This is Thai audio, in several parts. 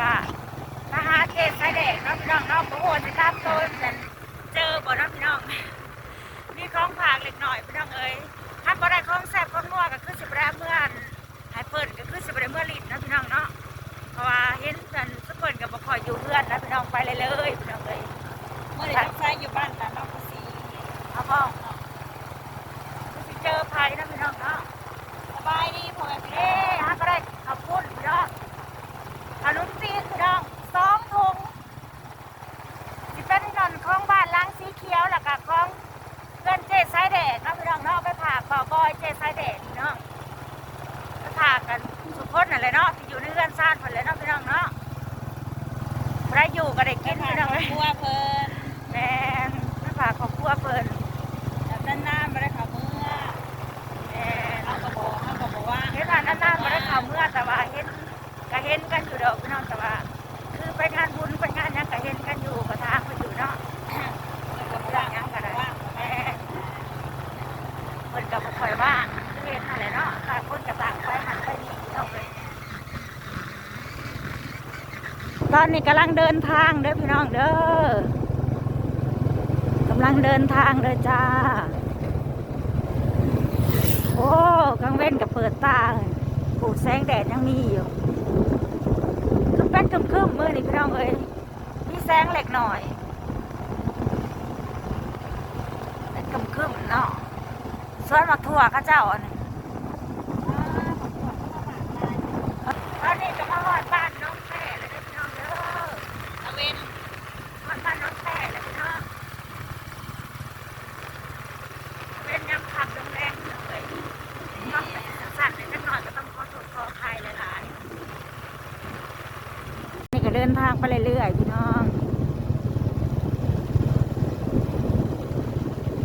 ก็มาหาเขตสายแดงเนาะพี่น้องเนาะโอ้โหจะตามโดนแต่เจอบ่เนาะพี่น้องมีของผากเล็กหน่อยพี่น้องเอ้ยถ้าบ่ได้ของแซ่บของนัวก็คือสิบ่ได้เมื่อนหายเปิดก็คือสิบ่ได้เมื่อลิ้นเนาะพี่น้องเนาะเพราะว่าเห็นกันสุเปิ่นก็บ่ค่อยอยู่เพื่อนนะพี่น้องไปเลยเลยพี่น้องเอ้ยเมื่อไหร่ใช้อยู่บ้านแต่นอกภาษีเอาพ่อคือสิเจอภัยนะพี่น้องเนาะ สบายดีพ่อแม่พี่น้ เอ๊ะฮะก็ได้ขอบคุณพี่น้องขนมจีนพี่น้องสองถุงสิเป็นถนนของบ้านล้างสีเขียวแล้วก็ของเพื่อนเจ๊สายแดดนะพี่น้องเนาะไปผ่าบ่อบอยเจ๊สายแดดพี่น้องไปผ่ากันสุกคนนั่นเลยเนาะที่อยู่ในเรือนซ่านคนเลยเนาะพี่น้องเนาะบ่ได้อยู่ก็ได้กินองพี่น้องเลยครัวเพิ่นแม่นไปผ่าครอบครัวเพิ่น แบบด้านหน้าไม่ได้ข่าวเมื่อ แม่น เอากระบอกเอากระบอกว่า เห็นว่านานๆมาได้ข่าวเมื่อแต่ว่าเห็นก็เห็นกันอยู่ดอกพี่น้องแต่ว่า คือไปงานบุญไปงานหยังก็เห็นกันอยู่ก็ทางกันอยู่เนาะ กับร่างยังก็ได้ว่า แหม่เพิ่นก็บ่ค่อยว่างคือเห็นนั่นแหละเนาะต่างคนก็ต่างไปหันไปนี่พี่น้องเลยตอนนี้ กำลังเดินทางเด้อพี่น้องเด้อกำลังเดินทางเด้อจ้า โอ้กังเว้นกับเปิดตาปลูแสงแดดยังมีอยู่คือเป็นคึมคึมมือนี่พี่น้องเอ้ยมีแสงเล็กหน่อยเป็นคึมคึมเนาะสวนมักทั่วข้าเจ้าอันนี้ตอนนี้จะมาหอดบ้านน้องแพร่เลยเด้อพี่น้องเด้อ ตะเวน หอดบ้านน้องแพร่เลยพี่น้องเป็นยำขับแรงๆเลย นอกจากจะสั่นเลยสักหน่อยก็ต้องขอโทษขออภัยหลายๆนี่ก็ เดินทางไปเรื่อยๆพี่น้อง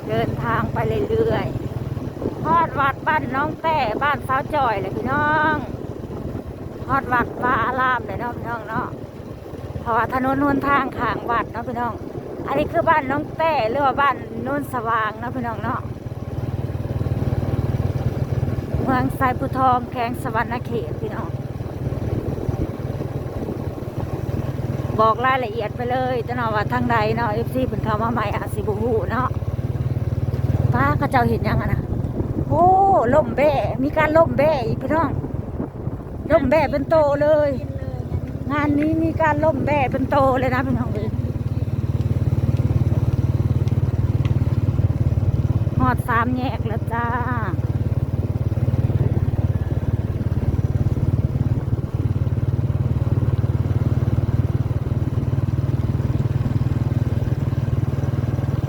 เดินทางไปเรื่อยๆฮอดวัดบ้านน้องแต่บ้านสาวจอยเลยพี่น้องฮอดวัดฟ้าอารามเลยเนาะพี่น้องเนาะเพราะว่าถนนนวนทางข้างวัดเนาะพี่น้อง อันนี้คือบ้านน้องแต่หรือว่าบ้านโน่นสว่างเนาะพี่น้องเนาะเมืองไซพุทองแขงสวรรณเขตพี่น้อง บอกรายละเอียดไปเลยจะนาะว่าทางใดเนาะเอฟซีเพิ่นเข้ามาใหม่อาสิบุหูเนาะป้าก็เจ้าเห็นยังอะนะโอ้ล่มแบ่มีการล่มแบ่อีกพี่น้องล่มแบ่เป็นโตเลยกินเลยงานนี้มีการล่มแบ่เป็นโตเลยนะพี่น้องเลยหอดสามแยกแล้วจ้า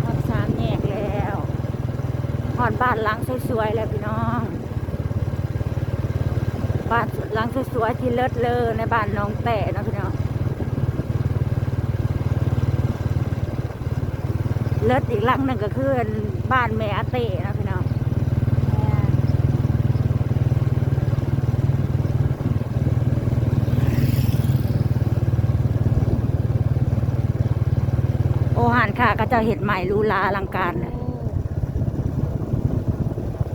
หอดสามแยกแล้วห อดบ้านหลังสวยๆแล้วพี่น้องบ้านหลังสวยๆที่เลิศเลอในบ้านน้องแต่เนาะพี่น้องเลิศอีกหลังหนึ่งก็คือบ้านแม่อาเต้นะพี่น้องโอหานค่ะก็จะเห็ดใหม่หรูหราอลังการเลย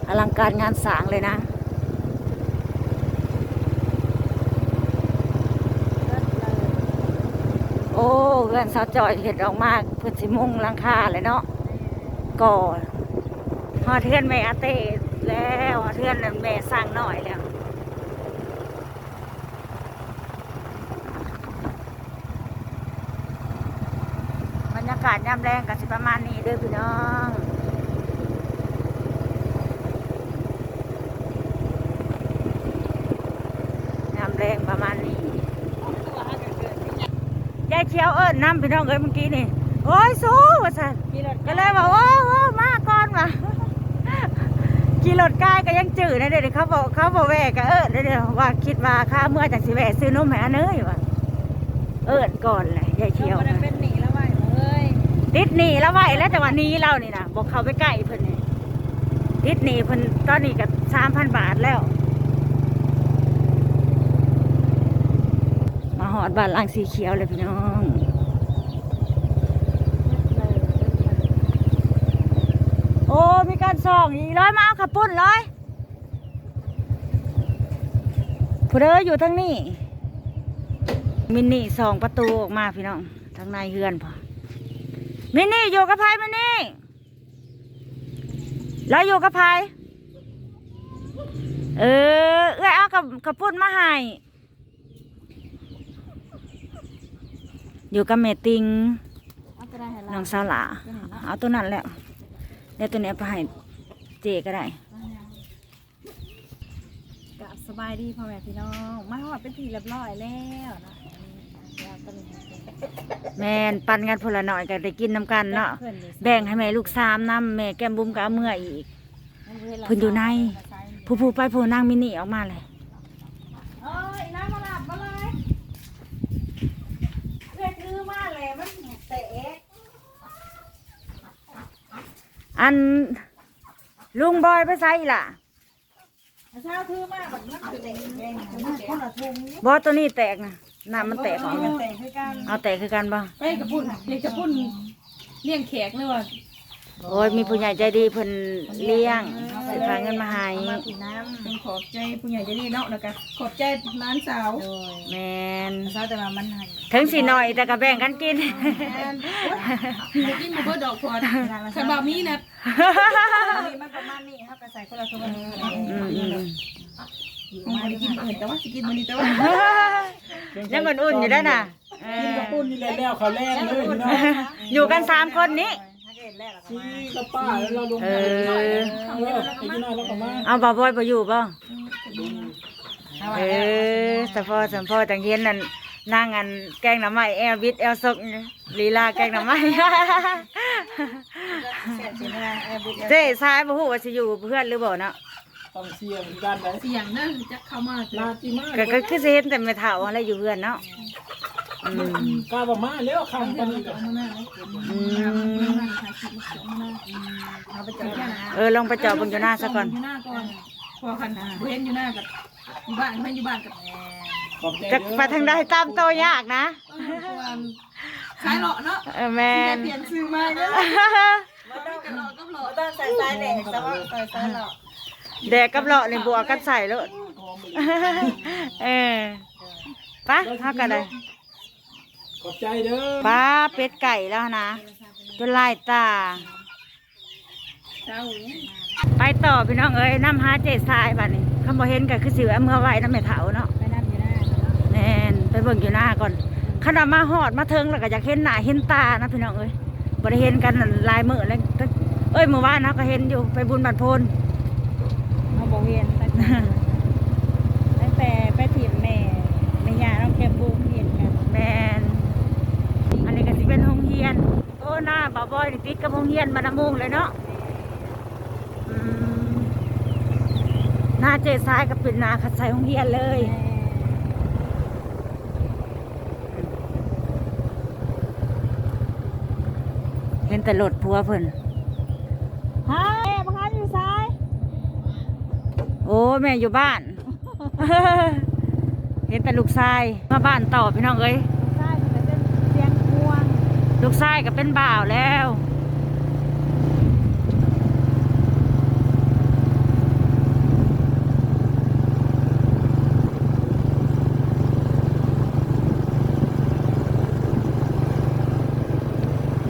อลังการงานสางเลยนะโอ้เพื่อนสาวจอยเห็ดออกมากเพื่อสิมุงลังคาเลยเนาะก่อนหอเทือนแม่อาเต้แล้วหอเทือนแม่สร้างหน่อยแล้วบรรยากาศย่ำแรงกับสิประมาณนี้เด้อพี่น้องย่ำแรงประมาณนี้ ตัวห้าเกิดเกิดที่ยัง ยายเชียวเอิญน้ำพี่น้องเอ้ยเมื่อกี้นี่โอ้ยสู้ว่าสันมีรถก็เลยบอกโอ้โอ้มาก่อนว่ะขี่รถกายก็ยังจืดนะเดี๋ยวเขาบอกเขาบอกแวกก็เอิญเดี๋ยวว่าคิดว่าค่าเมื่อจากสิแวะซื้อนมแหม่เนยว่ะเอิญก่อนเลยยายเที่เชียยววมันเป็นหนีแล้วไหวเอ้ยติดหนีแล้วไหวแล้วแต่วันนี้เรานี่นะบอกเขาไปใกล้เพิ่นนี่ติดหนีเพิ่นตอนนี้ก็สามพันบาทแล้ว มาหอ ดบ้านลังสีเขียวเลยพี่น้องโอ้มีการส่องอีกร้อยมาเอาขับปุ้นร้อยผู้เด้ออยู่ทั้งนี้ มินนี่สองประตูออกมาพี่น้องทางในเฮือนพอมินนี่อยู่กับไพ่มินนี่แล้วอยู่กับไพ่เออเอ้ยเอากับกับปุ่นมาให้ อยู่กับเมติงเอาจะได้ให้น้องสาวหลาเอาตัวนั้นแหละเดี๋ยวตัวนี้เอาไปให้เจก็ได้กับสบายดีพ่อแม่พี่น้องมาหอดเป็นทีเรียบร้อยแล้วนะแล้วก็มีแม่นปันกันพนละหน่อยก็ได้กินน้ำกันเนาะพื่อนี่แบ่งให้แม่ลูกสามน้ำแม่แก้มบุ้มก็เอาเมื่ออีกเพิ่นอยู่ในผู้ผู้ไปผู้นางมินี่ออกมาเลย เอ้ยน้ำมาหลับมาเลยเพื่อนคือมาเลยมันเตะ อันลุงบอยไปใส่ล่ะเช้าถือมาแบบมันเตะเองคนละทุ่งบอตัวนี้แตกนะน้ำมันแตกออกนะเตะคือกันเอาแตกคือกันบ่ไปกับปุ่นเรียกกับปุ่นเลี้ยงแขกเลยว่ะ โอ้ยมีผู้ใหญ่ใจดีเพิ่นเลี้ยงสิพาเงินมาให้มากินน้ำเป็นขอบใจผู้ใหญ่ใจะดีเนาะแล้วก็ขอบใจร้านสาวแม่นสาวแต่ว่ามันให้ถึงสิหน่อยแต่ก็แบ่งกันกินจะกินบุเบิดดอกพอดฉบับนี้นะนี่มันประมาณนี้ครับกระใส่คนละตัวอืมอืมมาได้กินอื่นแต่ว่าสิกินมันนี้แต่ว่ายังอุ่นๆอยู่ได้อน่ะเออปุ้นนี่แหละแล้วเขาแล่นเลยพี่น้องอยู่กันสามคนนี้ ชี้กับป้าแล้วเราลงเอมาอเออไอ้พี่น้อยแล้วก็มาเอาบ่าวบอยบ่อยู่บ่เออสะพอสัมพอจังเห็นนั่นนั่งอันแกงหน่อไม้แอลวิดแอลซกนี่ลีลาแกงหน่อไม้เจ๊ชายบ่ฮู้ว่าสิอยู่เพื่อนหรือบ่เนาะต้องเสียงกันได้เสียงนั่นจะเข้ามาลาติมาก็ก็คือสิเห็นแต่แม่เฒ่าอะไรอยู่เพื่อนเนาะอืม กาบ่มาแล้วคำกันอีกอะอืมเอาไปจับแค่นะเออลองไปเจาะเบิ่งอยู่หน้าซะก่อนอยู่หน้าก่อนพอคันเห็นอยู่หน้ากับอยู่บ้านเพิ่นอยู่บ้านกับขอบใจจะไปทางใดตามโตวยากนะขายหล่อเนาะเออแม่นเปลี่ยนซื้อมาเด้อมาต้องกันหล่อก็หล่อต้องใส่สายแดงแต่ว่าใส่สายหล่อแดกกับเลาะนี่บัวกันใส่แล้วเออไปะเฮากันเลย ขอบใจเด้อป้าเป็ดไก่แล้วนะจนลายตา เจ้าไปต่อพี่น้องเอ้ยน้ำหาเจสายบัดนี้คำบ่เห็นก็คือสิเอามื่อไหวน้ำแม่เถาเนาะไปนั่นอยู่หน้าเนาะแน่นไปเบิ่งอยู่หน้าก่อนขนาดมาหอดมาเทิงแล้วก็อยากเห็นหน้าเห็นตานะพี่น้องเอ้ยบ่ได้เห็นกันนั่นหลายมื้อแล้วก็เอ้ยเมื่อวานเนาะก็เห็นอยู่ไปบุญบัดโพนเอาบอกเวียนตั้งแต่ตั้งแต่ไปถีบแม่แม่ยาน้องแกมบูมเห็นกัน แมนอันนี้ก็สิเป็นโรงเรียน โอ้หน้าบ่าวบอยนี่ติดกับโรง เรียนมานำมุงเลยเนาะอืมหน้าเจซ้ายก็เป็นหน้าขัดใส่โรงเรียนเลยเห็นแต่รถพัวเพิ่นฮะแม่บังคับอยู่ซ้าย โอ้แม่อยู่บ้าน เห็นแต่ลูกชาย มาบ้านต่อพี่น้องเอ้ยซ้ายมันจะเป็นเสียงพวงลูกชายก็เป็นบ่าวแล้ว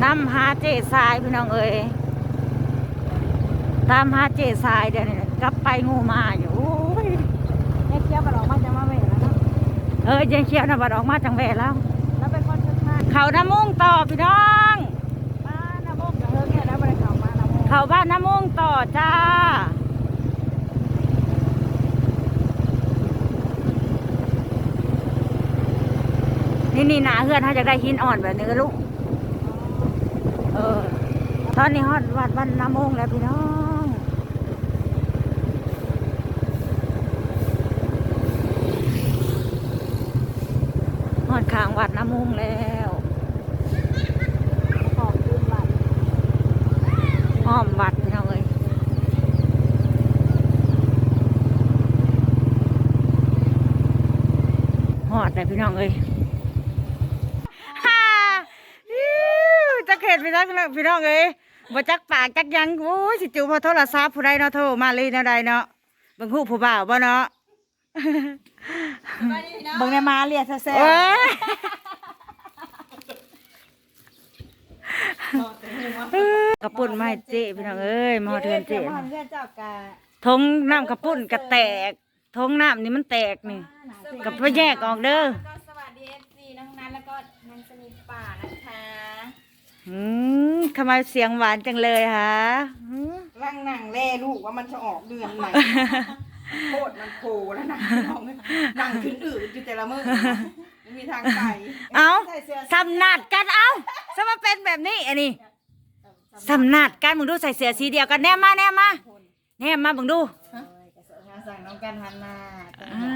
นำ หาเจสายพี่น้องเอ้ยตามหาเจสายเดี๋ยวนี้กลับไปงูมาอยู่โอ้ยแม่เคี้ยวกระดองมาจะมาเวทแล้วเนาะเออยังเชียวนะบัดออกมาจังแหวแล้ว แล้วเป็นคนชุดมากเขาน้ำมุ่งต่อพี่น้อง บ้านน้ำมุกกับเฮิงเนี่ยแล้วบริเขามาน้ำมุกเขาบ้านน้ำมุ่งต่อจ้านี่นี่หนาเฮือนเขาจะได้หินอ่อนแบบนี้ก็ลูก เออตอนนี้ฮอดวัดวันน้ำมงแล้วพี่น้องฮอดข้างวัดน้ำมงแล้วขอบคุณบัตรอ้อมวัดพี่น้องเอ้ยหอดเลยพี่น้องเอ้ยฮ่าอิ๊ว จักเห็ดพี่น้องพี่น้องเอ้ยบ่จักปากจักหยังโอ้ยสิจูพอโทรศัพท์ผู้ใดเนาะโทรมาเลยเนาะใดเนาะเบิ่งฮู้ผู้บ่าวบ่เนาะเบิ่งในมาเรียกแซ่เอ้ยกระปุ่นมาให้เจ๊พี่น้องเอ้ยมาฮอดเทือนเจ๊มาเพื่อนเจ้ากะทงน้ำกระปุ่นกระแตกทงน้ำนี่มันแตกนี่กับไปแยกออกเด้อก็สวัสดีเอฟซีน้องนัทแล้วก็นางสนิทป่านะคะ อืมทำไมเสียงหวานจังเลยฮะหืมร่างนั่งแล่ลูกว่ามันจะออกเดือนไหน โคตรมันโผล่แล้วนะน้องนั่งขึ้นอืดอยู่แต่ละมื้อไม่มีทางไปเอาใส่เสื้อสำนัดกันเอาสมาเป็นแบบนี้อันนี้สำนัดกันมึงดูใส่เสื้อสีเดียวกันแน่มาแน่มาแน่มามึงดูงานสั่งน้องกันฮันนาอ่า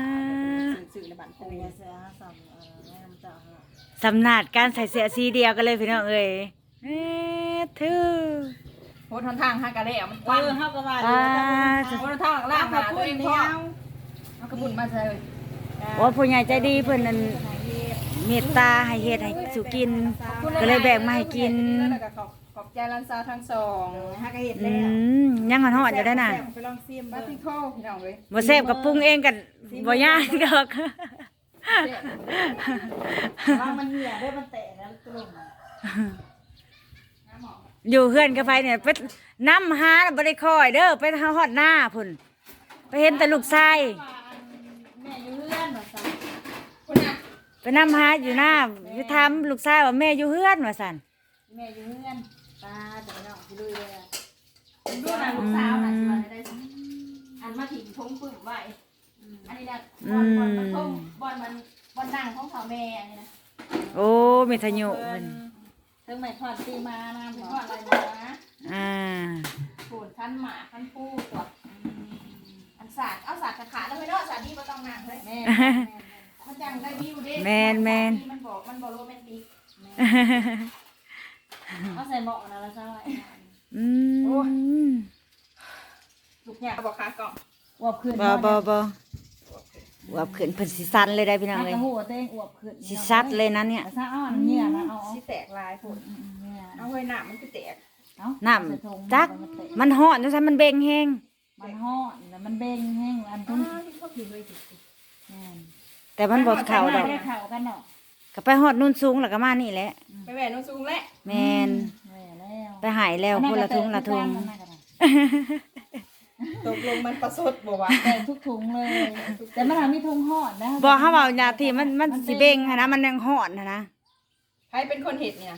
สื่อในบ้านโผล่เป็นเสือสองเออแม่น้ำเจ้าค่ะสำนัดกันใส่เสื้อสีเดียวกันเลยพี่น้องเอ้ย เอ๊ะทื่อโพสทางทางฮากาเล่มันเอปั้นอเฮาก็ว่าอ่าโพสทางล่างหาตัวเองพ่อมันกระปุ่นมาใส่เลยโอ้ผู้ใหญ่ใจดีเพิ่นนั่นเมตตาให้เฮ็ดให้สุกิน ก็เลยแบ่งมาให้กิน แล้วก็ขอบขอบใจร้านซาวทั้งสองฮักก็เห็นอืแล้วมยังหอนๆอยู่ได้อน่ะไปลองซิมมาเบิ่งที่โทษพี่น้องเลยบ่แซ่บกับปรุงเองกันบ่ยากดอกว่ามันเหี่ยได้มันแตกแล้วกลุ่ม อยู่เฮือนกับไฟเนี่ยไปน้ำหาน่ะบ่ได้คอยเด้อไปหาฮอดหน้าพุ่นไปเห็นแต่ลูกชายแม่อยู่เพื่อนว่าซั่นคุณน่ะไปน้ำหาอยู่หน้าไปถามลูกชายว่าแม่อยู่เฮือนว่าซั่นแม่อยู่เพื่อนตาจะไปน้องสิลุยเลยอะดูน่ะลูกสาวน่ะสิว่าได้สิอันมาถิ่มทงปึ้มไว้อันนี้น่ะบอลบอลมันทงบอลมันบอลนั่งของเขาแม่อันนี้นะโอ้มีทะยุเพิ่น ถึงไม่ทอดตีมานะถึงทอดอะไรมานะอ่าปูดขั้นหมาขั้นปูตัวอันสาดเอาสาดขาดแล้วไม่รอดสาดนี่บ่ต้องนั่งเลยแม่มันจังได้วิวเด้แม่นแม่นมันบอกมันบอกโรแมนติกเอาใส่หมอกนะแล้วใช่ไหมอืมลูกเนี่ยบอกขากล่องอวบขึ้นบ่บ่บ่ อวบขึ้นเพิ่นสิสั่นเลยได้พี่น้องเลเลยยหัวเต้งอวบขึ้นสิซัดเลยนะเนี่ยแต่ถ้าเอาอันเนี่ยนะเอาเอาสิแตกลายผลเนี่ยเอาไว้หน้ามันก็แตกเอาน้ำจักมันฮ้อนจังซั่นมันเบ่งแฮงมันห่อนแล้วมันเบ่งแห้งอันทุ่งที่เขาผิวเลยสิแต่มันบ่เข้าดอกได้เข้ากันเนาะก็ไปฮอดนุ่นสูงแล้วก็มานี่แหละไปแหวนน้องสูงแล้วแม่นแม่แล้วไปหายแล้วคนละทุงละทุง ตกลงมันประสดบ่วะแต่ทุกถุงเลย แต่มันทำมีถุงห่อนนะบอกเขาว่าอย่าที่มันมันสิเบ่งหั้นนะมันยังฮ้อนหั้นนะใครเป็นคนเห็ดเนี่ย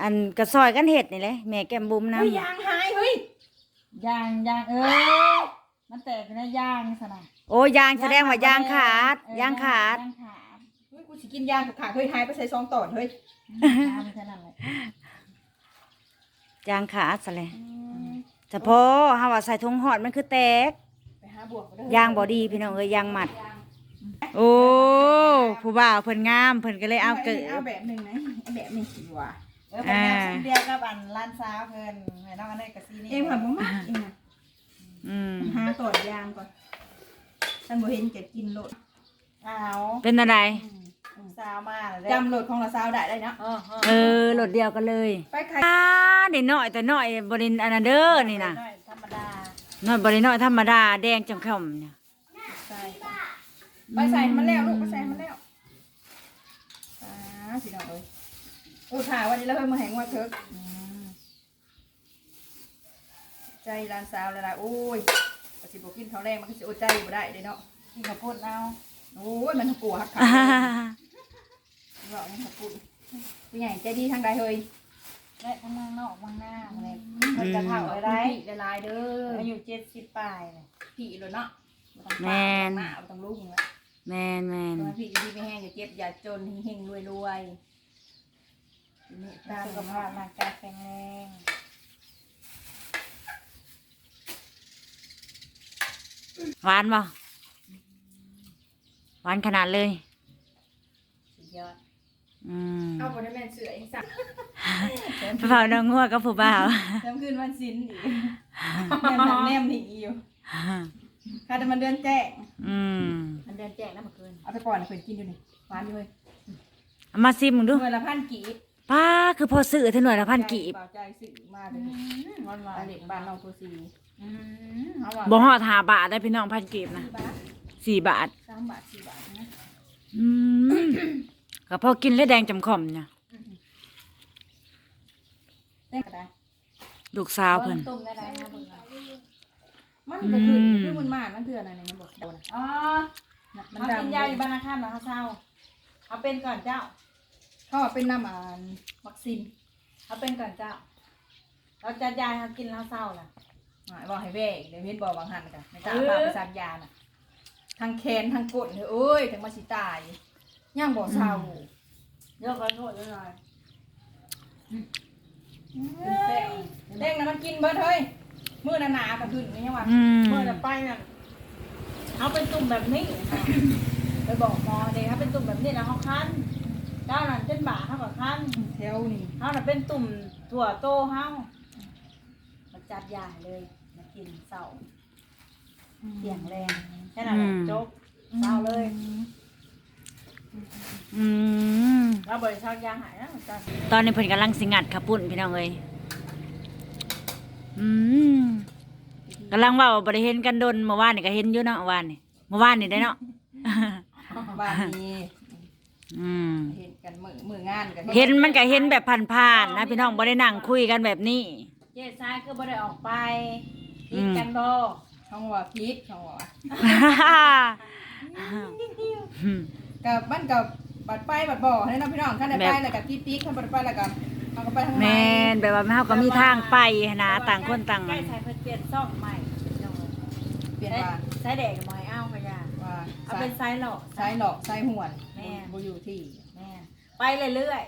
อันกระซอยกันเฮ็ดนี่แหละแม่แก้มบุ้มนำเฮ้ยยางหายเฮ้ยยางยางเออมันแตกเป็นยางสนะโอ้ยางแสดงว่ายางขาดยางขาด ยางขาดเฮ้ยกูสิกินยางขาดเฮ้ยหายไปใส่ซองตอดเฮ้ยยางมันแค่นั้นแหละยางขาดซะเลย เฉพาะเฮาว่าใส่ถุงหอดมันคือแตกไปหาบวกมาเด้อยางบ่ดีพี่น้องเอ้ยยางหมัด โอ้ผู้บ่าวเพิ่นงามเพิ่นก็เลยเอาเกิด เอาแบบหนึ่งนะเอาแบบนี้สิวะเออเป็นแนวชิ้นเดียวกับอันร้านสาวเพิ่นแม่น้องอันนี้กับซีนี่เอ็มหันบ่มากเองนะอืมหาตอดยางก่อนฉันบ่เห็นจะกินโลดเอาเป็นอะไร สาวมาแล้วจำโลดของเราซาวได้ได้เนาะเออเออรถเดียวกันเลยไปใครอ่าเด็น้อยแต่น้อยบ่ได้อันนั้นเด้อนี่น่ะธรรมดาน้อยบ่ได้น้อยธรรมดาแดงจังค่ำเนี่ยใส่ไปใส่มันแล้วลูกไปใส่มันแล้วอ่าสิน้องเอ้ยโอ้ถ่ายวันนี้เราเพิ่มมาแหงว่าเถิกใจร้านสาวแล้วล่ะโอ้ยปสิบกินเท่าแรงมันก็สิอดใจบ่ได้เด้เนาะที่เขาพูดเอาโอ้ยมันกลัวหักขา อ่า บอกมันปุ่นผู้ใหญ่ใจดีทางใดเฮ้ยและทั้งนางนอกมังหน้าอะไรมันจะเท่าอะไรละลายเด้ออายุเจ็ดสิบปลายเลยผีเลยเนาะแมนหน้าต้องลุ่งแล้วแมนแมนตอนพี่ไม่แห้งอย่าเจ็บอย่าจนเฮงรวยรวยตามสุขกับภาพร่างกายแข็งแรงหวานบ่หวานขนาดเลย สุดยอด อืมเอาบนแม่นเสือเองสั่งไปเผาน้องงัวกับผู้บ่าวจำคืนวันศิลป์อีกแนมนั่นแนมหนีอยู่ค่าแต่มันเดือนแจ้งอืมมันเดินแจกนะเมื่อคืนเอาไปก่อนเพิ่นกินอยู่นี่หวานอยู่เลยเอามาซิมมึงดูหน่วยละพันกีบป้าคือพอซื้อเท่าหน่วยละพันกีบเปล่าใจสื่อมาเลยวันวาตาเหล็กบ้านเราตัวสีอืมเอาว่ะบ่ฮอดหาบาทได้พี่น้องพันกีบนะสี่บาทสามบาทสี่บาทนะอืม ก็พอกินแล้วแดงจำขมเนี่ยได้ก็ได้ลูกสาวเพิ่นต้มได้ได้นะเบิ่งเอามันก็คืออืมคือมันมามันคืออะไรเนี่ยมันบอกโดนอ๋อน่ะมันเขาดำกินยาอยู่บ้านนาข้ามแล้วเขาเศร้าเขาเป็นก่อนเจ้า เขาว่าเป็นน้ำอ่านวัคซีนเขาเป็นก่อนเจ้า เราจะยาเขากินแล้วเศร้าล่ะ อ่าบอกให้แว่อีกเดี๋ยวเฮ็ดบอกบางหันกันไม่กล้าเออ พาไปซักยาน่ะทางแขนทางกดเฮ้ยเอ้ยถึงมาสิตาย ย่างบ่เศร้าเยกขอโทษด้วยหน่อยเฮ้ยเด้งนะมันกินเบิดเฮ้ยมือหนาๆก็ขึ้นนี่ยังว่าอืมเมื่อจะไปน่ะเขาเป็นตุ่มแบบนี้นะไปบอกหมอเด็กเขาเป็นตุ่มแบบนี้นะเขาคันเจ้านั่นเป็นบ่าเขาก็คันแถวนี่เขาน่ะเป็นตุ่มถั่วโตเฮามาจัดยาเลยมากินเสาเสียงแรงแค่นั้นแหละจบเศร้าเลย อืมเราบริษัทยาหายนะจ้ะตอนนี้เพิ่นกำลังสิงัดข้าวปุ้นพี่น้องเอ้ยอืมกำลังเว่าบ่ได้เห็นกันดนเมื่อวานนี่ก็เห็นอยู่เนาะเมื่อวานนี่เมื่อวานนี่ได้เนาะ บ้านนี้อืมเห็นกันมือมืองานกันเห็นมันก็เห็นแบบผ่านๆนะพี่น้องบ่ได้นั่งคุยกันแบบนี้ เจ๊ซ้ายก็บ่ได้ออกไปอืกินม กันบ่ช่องว่าพิษช่องว่าอืม กับบ้านกับบัดไปบัดบ่อให้น้องพี่น้องขั้นได้แบบไปแล้วกับพี่ปิ๊กขั้นบัดไปแล้วกับเขาก็ไปทางไหนแม่นแบบว่าเฮาก็มีทางไปหั้นนะต่างคนต่างใกล้สายเพิ่นเปลี่ยนซ่องใหม่เปลี่ยนว่าสายแดงกับหมอยอ้าวก็ยาว่าเอาเป็นสายหลอกซ้ายหลอกซ้ายหวนแม่บ่อยู่ที่ แม่ไปเรื่อย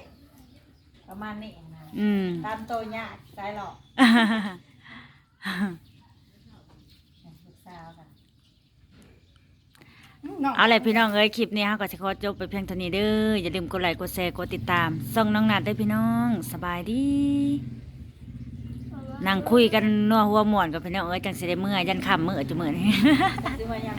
ๆประมาณนี้เองนะอืม ตามโตยากสายหลอกลูกสาวค่ะ น้องเอาเลยพี่น้องเอ้ยคลิปนี้เฮาก็สิขอจบไปเพียงเท่านี้เด้ออย่าลืมกดไลค์กดแชร์กดติดตามส่องน้องนัดเด้อพี่น้องสบายดีนั่งคุยกันนัวหัวม่วนกับพี่น้องเอ้ยจังสิได้เมื่อยยันค่ำมื้อจุมื้อนี้ซื้อมายัง